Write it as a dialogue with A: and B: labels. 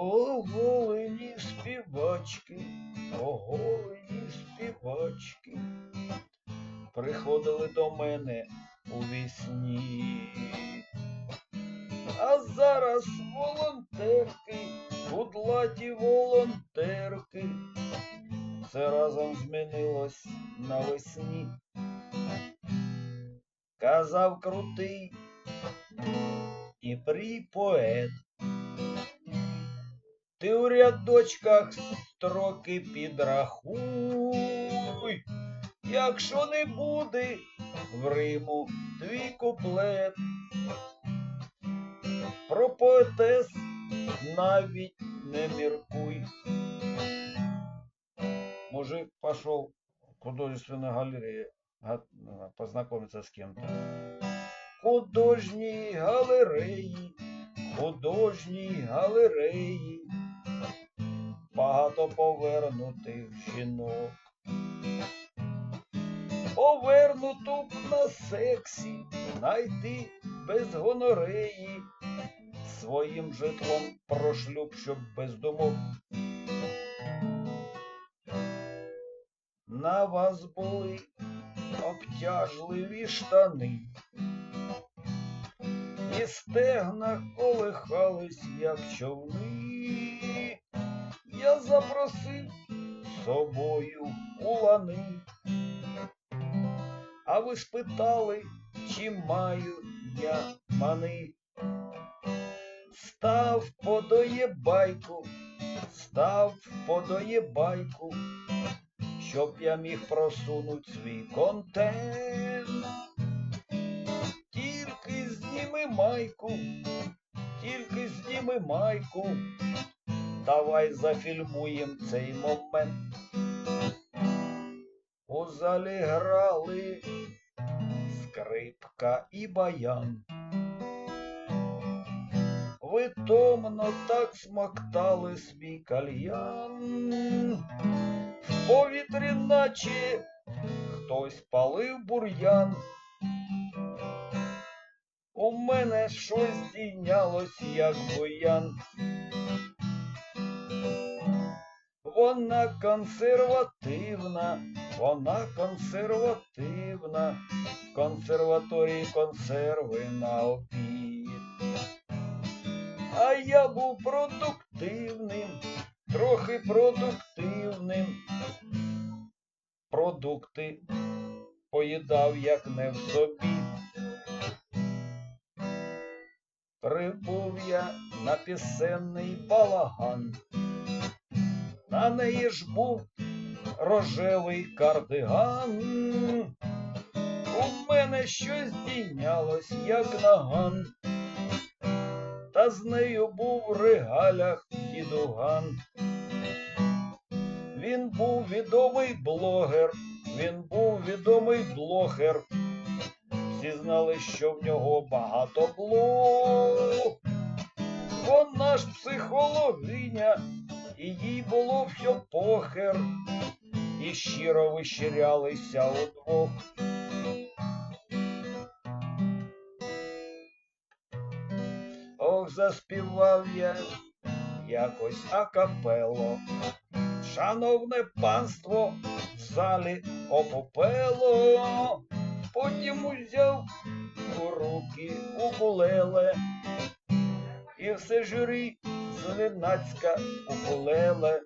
A: Оголені співачки, оголені співачки, приходили до мене у вісні. А зараз волонтерки, кудлаті волонтерки, все разом змінилось навесні. Казав крутий і прій поет. Ти у рядочках строки підрахуй, якщо не буде в Риму твій куплет. Про поетес навіть не міркуй. Мужик пошел в художественную галерею га- познакомиться с кем-то. Художній галереї, художній галереї, багато повернутих жінок. Повернуту б на сексі, найти без гонореї, своїм житлом прошлюб, щоб без думок. На вас були обтяжливі штани, і стегна колихались, як човни. З собою у лани. А ви спитали, чи маю я мани. Став подоє байку, став подоє байку, щоб я міг просунуть свій контент. Тільки зніми майку, тільки зніми майку, давай зафільмуєм цей момент. У залі грали скрипка і баян. Ви томно так смоктали свій кальян. В повітрі наче хтось палив бур'ян. У мене щось здійнялось, як буян. Вона консервативна, вона консервативна, консерваторії консерви на обід. А я був продуктивним, трохи продуктивним. Продукти поїдав, як не в собі. Прибув я на пісенний балаган. На неї ж був рожевий кардиган. У мене щось здійнялось, як наган. Та з нею був в регалях дідуган. Він був відомий блогер, він був відомий блогер. Всі знали, що в нього багато блог. Вона ж психологиня, і їй було все похер, і щиро вищирялися удвох. Ох, заспівав я якось акапело. Шановне панство в залі опопело, потім узяв у руки укулеле, і все журі зненацька укулеле.